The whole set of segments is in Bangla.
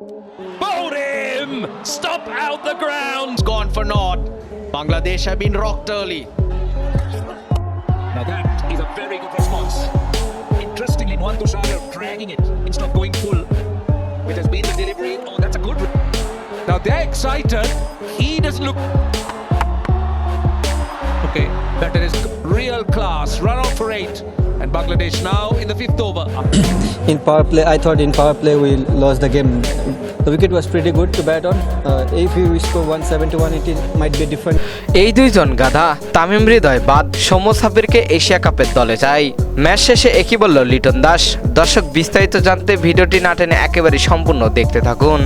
Bowled him! Stop out the ground! gone for naught. Bangladesh have been rocked early. Now that is a very good response. Interestingly, Mohan Tushar dragging it instead of going full, which has been the delivery. Oh, that's a good. Now they're excited. He doesn't look. Okay, that is real class. Run out for eight. And Bangladesh now in the fifth over. In power play, I thought in power play we lost the game. The wicket was pretty good to bat on. Uh, if we score 170, 180, might be different. এই দুইজন গাধা তামিম হৃদয় বাদ সৌম্য সাব্বিরকে এশিয়া কাপের দলে চাই ম্যাচ শেষে একই বলল লিটন দাস দর্শক বিস্তারিত জানতে ভিডিওটি না টেনে একেবারে সম্পূর্ণ দেখতে থাকুন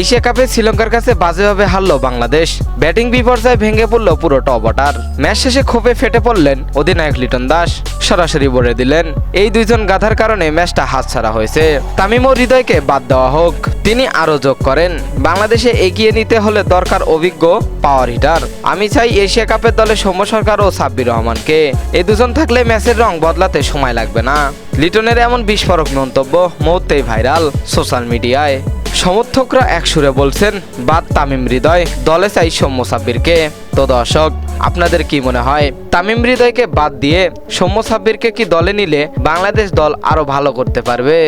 এশিয়া কাপে শ্রীলঙ্কার কাছে বাজেভাবে হারল বাংলাদেশ। ব্যাটিং বিপর্যয় ভেঙে পড়ল পুরো টপ অর্ডার। ম্যাচ শেষে ক্ষোভে ফেটে পড়লেন অধিনায়ক লিটন দাস। সরাসরি বলে দিলেন, এই দুইজন গাধার কারণে ম্যাচটা হাতছাড়া হয়েছে। তামিম ও হৃদয়কে বাদ দেওয়া হোক। তিনি আরও যোগ করেন, বাংলাদেশে এগিয়ে নিতে হলে দরকার অভিজ্ঞ পাওয়ার হিটার আমি চাই এশিয়া কাপের দলে সৌম্য সরকার ও সাব্বির রহমানকে। এই দুজন থাকলে ম্যাচের রং বদলাতে সময় লাগবে না। লিটনের এমন বিস্ফোরক মন্তব্য মুহূর্তেই ভাইরাল সোশ্যাল মিডিয়ায়। সমর্থকরা এক সুরে বলছেন, বাদ তামিম হৃদয়, দলে চাই সৌম্য সাব্বিরকে। তো দর্শক, আপনাদের কি মনে হয়, তামিম হৃদয়কে বাদ দিয়ে সৌম্য সাব্বিরকে কি দলে নিলে বাংলাদেশ দল আরও ভালো করতে পারবে?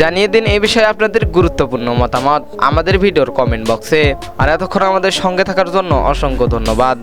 জানিয়ে দিন এই বিষয়ে আপনাদের গুরুত্বপূর্ণ মতামত আমাদের ভিডিওর কমেন্ট বক্সে। আর এতক্ষণ আমাদের সঙ্গে থাকার জন্য অসংখ্য ধন্যবাদ।